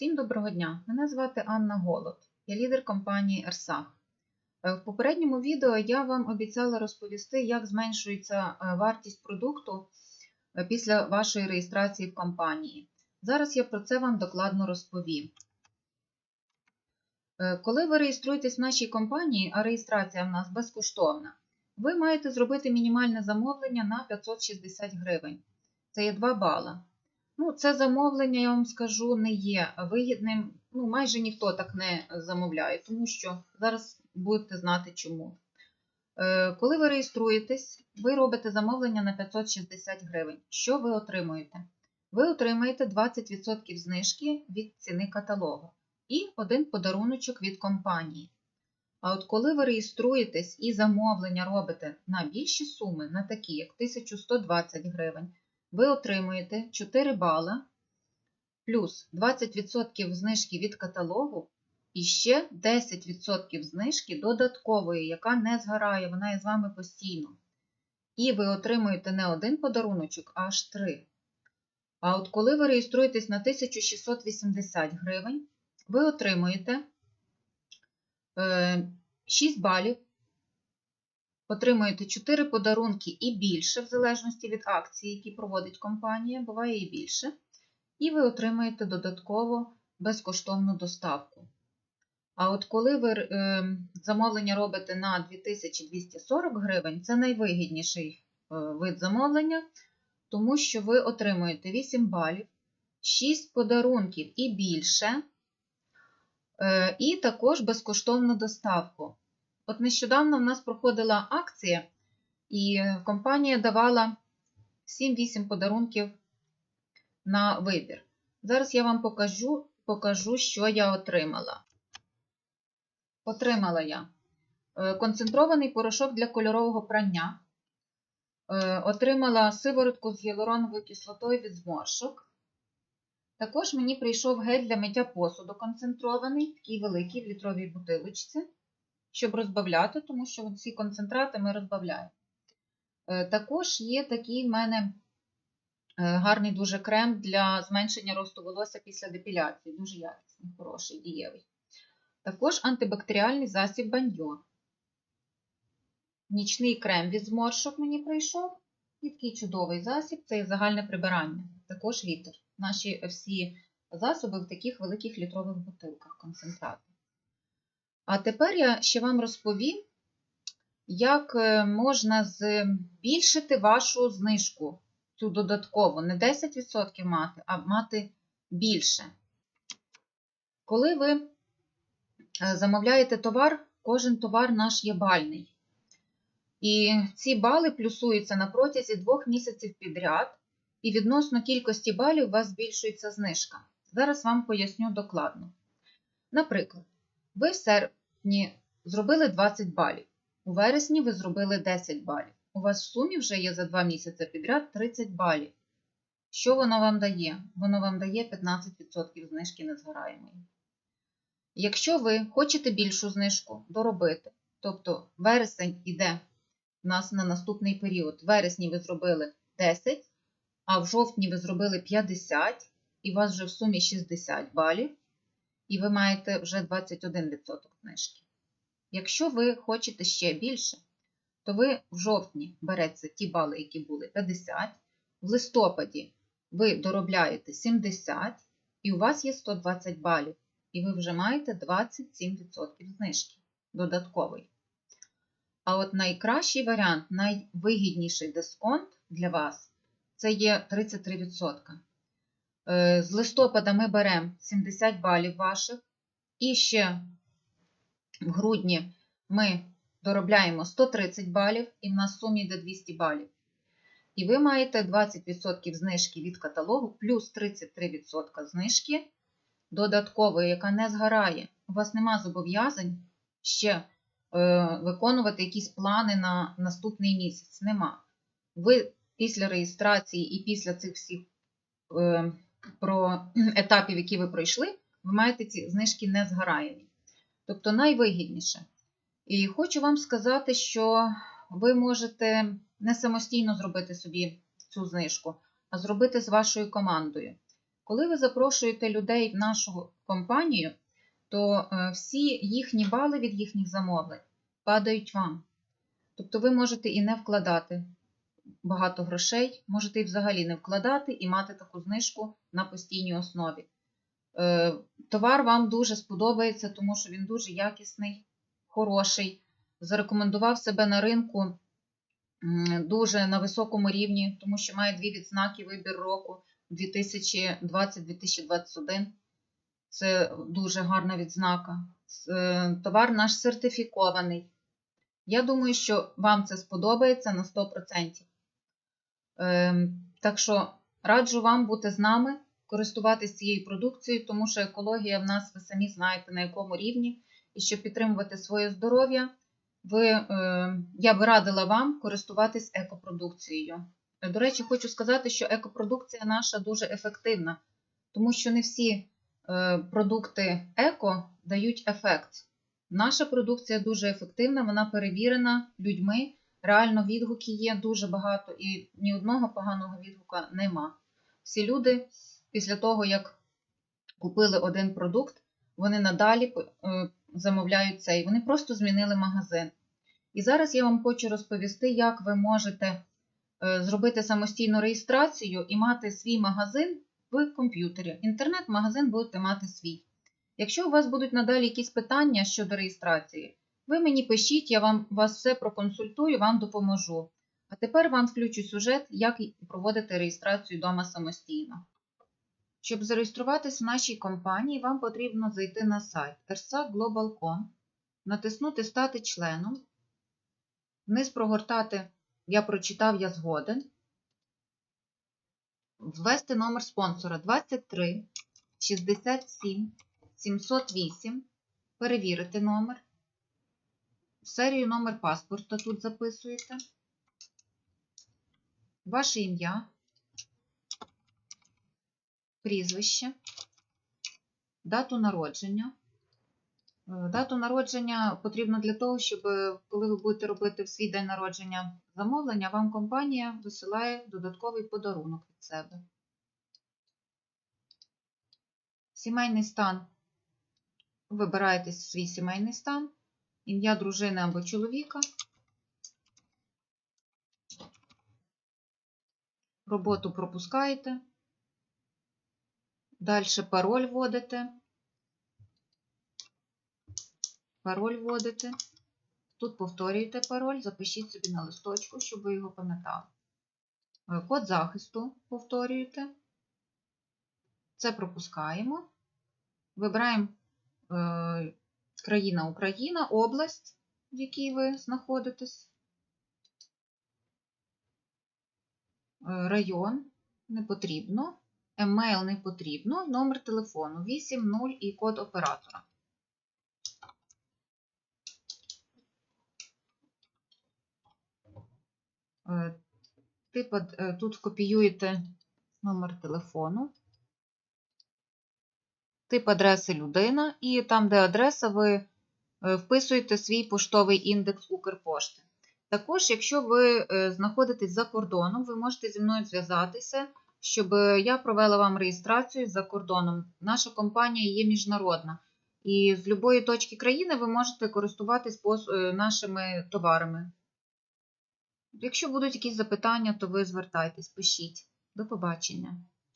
Всім доброго дня! Мене звати Анна Голод, я лідер компанії Ерсах. Е, В попередньому відео я вам обіцяла розповісти, як зменшується е, вартість продукту е, після вашої реєстрації в компанії. Зараз я про це вам докладно розповім. Коли ви реєструєтесь в нашій компанії, а реєстрація в нас безкоштовна, ви маєте зробити мінімальне замовлення на 560 гривень. Це є 2 бала. Ну, це замовлення, я вам скажу, не є вигідним. Ну, майже ніхто так не замовляє, тому що зараз будете знати чому. Е, Коли ви реєструєтесь, ви робите замовлення на 560 гривень. Що ви отримуєте? Ви отримаєте 20% знижки від ціни каталогу і один подаруночок від компанії. А от коли ви реєструєтесь і замовлення робите на більші суми, на такі, як 1120 гривень, ви отримуєте 4 бала плюс 20% знижки від каталогу і ще 10% знижки додаткової, яка не згорає, вона є з вами постійно. І ви отримуєте не один подаруночок, а аж три. А от коли ви реєструєтесь на 1680 гривень, ви отримуєте 6 балів, отримуєте 4 подарунки і більше, в залежності від акцій, які проводить компанія, буває і більше. І ви отримаєте додатково безкоштовну доставку. А от коли ви е, замовлення робите на 2240 гривень, це найвигідніший е, вид замовлення, тому що ви отримуєте 8 балів, 6 подарунків і більше, е, і також безкоштовну доставку. От нещодавно в нас проходила акція, і компанія давала 7-8 подарунків на вибір. Зараз я вам покажу, покажу, що я отримала. Отримала я е, концентрований порошок для кольорового прання. Е, Отримала сиворотку з гіалуроновою кислотою від зморшок. Також мені прийшов гель для миття посуду концентрований, такий великий в літровій бутилочці, щоб розбавляти, тому що ці концентрати ми розбавляємо. Е, Також є такий в мене гарний дуже крем для зменшення росту волосся після депіляції. Дуже якісний, хороший, дієвий. Також антибактеріальний засіб баньйо. Нічний крем від зморшок мені прийшов. І такий чудовий засіб це загальне прибирання. Також вітер. Наші всі засоби в таких великих літрових бутилках концентрати. А тепер я ще вам розповім, як можна збільшити вашу знижку, цю додаткову, не 10% мати, а мати більше. Коли ви замовляєте товар, кожен товар наш є бальний. І ці бали плюсуються на протязі двох місяців підряд, і відносно кількості балів у вас збільшується знижка. Зараз вам поясню докладно. Наприклад, ви в серпні зробили 20 балів, у вересні ви зробили 10 балів. У вас в сумі вже є за 2 місяці підряд 30 балів. Що воно вам дає? Воно вам дає 15% знижки незгораємої. Якщо ви хочете більшу знижку доробити, тобто вересень йде у нас на наступний період, в вересні ви зробили 10, а в жовтні ви зробили 50, і у вас вже в сумі 60 балів, і ви маєте вже 21% знижки. Якщо ви хочете ще більше, то ви в жовтні берете ті бали, які були 50, в листопаді ви доробляєте 70, і у вас є 120 балів і ви вже маєте 27% знижки додатковий. А от найкращий варіант, найвигідніший дисконт для вас це є 33%. З листопада ми беремо 70 балів ваших, і ще в грудні ми доробляємо 130 балів, і в нас в сумі йде 200 балів. І ви маєте 20% знижки від каталогу, плюс 33% знижки додаткової, яка не згорає. У вас нема зобов'язань ще е, виконувати якісь плани на наступний місяць. Нема. Ви після реєстрації і після цих всіх е, про етапів, які ви пройшли, ви маєте ці знижки не згораємі. Тобто найвигідніше. І хочу вам сказати, що ви можете не самостійно зробити собі цю знижку, а зробити з вашою командою. Коли ви запрошуєте людей в нашу компанію, то е, всі їхні бали від їхніх замовлень падають вам. Тобто ви можете і не вкладати багато грошей, можете і взагалі не вкладати і мати таку знижку на постійній основі. Е, Товар вам дуже сподобається, тому що він дуже якісний, хороший, зарекомендував себе на ринку дуже на високому рівні, тому що має дві відзнаки вибір року 2020-2021. Це дуже гарна відзнака. Е, Товар наш сертифікований. Я думаю, що вам це сподобається на 100%. Ем, Так що раджу вам бути з нами, користуватись цією продукцією, тому що екологія в нас, ви самі знаєте, на якому рівні. І щоб підтримувати своє здоров'я, ви, е, я би радила вам користуватись екопродукцією. До речі, хочу сказати, що екопродукція наша дуже ефективна, тому що не всі е, продукти еко дають ефект. Наша продукція дуже ефективна, вона перевірена людьми. Реально відгуки є дуже багато і ні одного поганого відгука нема. Всі люди після того, як купили один продукт, вони надалі е, замовляють цей. Вони просто змінили магазин. І зараз я вам хочу розповісти, як ви можете е, зробити самостійну реєстрацію і мати свій магазин в комп'ютері. Інтернет-магазин будете мати свій. Якщо у вас будуть надалі якісь питання щодо реєстрації, ви мені пишіть, я вам вас все проконсультую, вам допоможу. А тепер вам включу сюжет, як проводити реєстрацію вдома самостійно. Щоб зареєструватись в нашій компанії, вам потрібно зайти на сайт ersaglobal.com, натиснути Стати членом, вниз прогортати Я прочитав, я згоден, ввести номер спонсора 23 67 708, перевірити номер, серію номер паспорта тут записуєте, ваше ім'я, прізвище, дату народження. Е, Дату народження потрібно для того, щоб е, коли ви будете робити в свій день народження замовлення, вам компанія висилає додатковий подарунок від себе. Сімейний стан. Вибираєте свій сімейний стан, ім'я дружини або чоловіка. Роботу пропускаєте. Далі пароль вводите. Пароль вводите. Тут повторюєте пароль, запишіть собі на листочку, щоб ви його пам'ятали. Е, Код захисту повторюєте. Це пропускаємо. Вибираємо е, країна Україна, область, в якій ви знаходитесь. Е, Район не потрібно. Емейл не потрібно. Номер телефону 80 і код оператора. Е, е, тут копіюєте номер телефону, тип адреси людина, і там, де адреса, ви е, вписуєте свій поштовий індекс Укрпошти. Також, якщо ви е, знаходитесь за кордоном, ви можете зі мною зв'язатися, щоб е, я провела вам реєстрацію за кордоном. Наша компанія є міжнародна. І з будь-якої точки країни ви можете користуватись нашими товарами. Якщо будуть якісь запитання, то ви звертайтесь, пишіть. До побачення.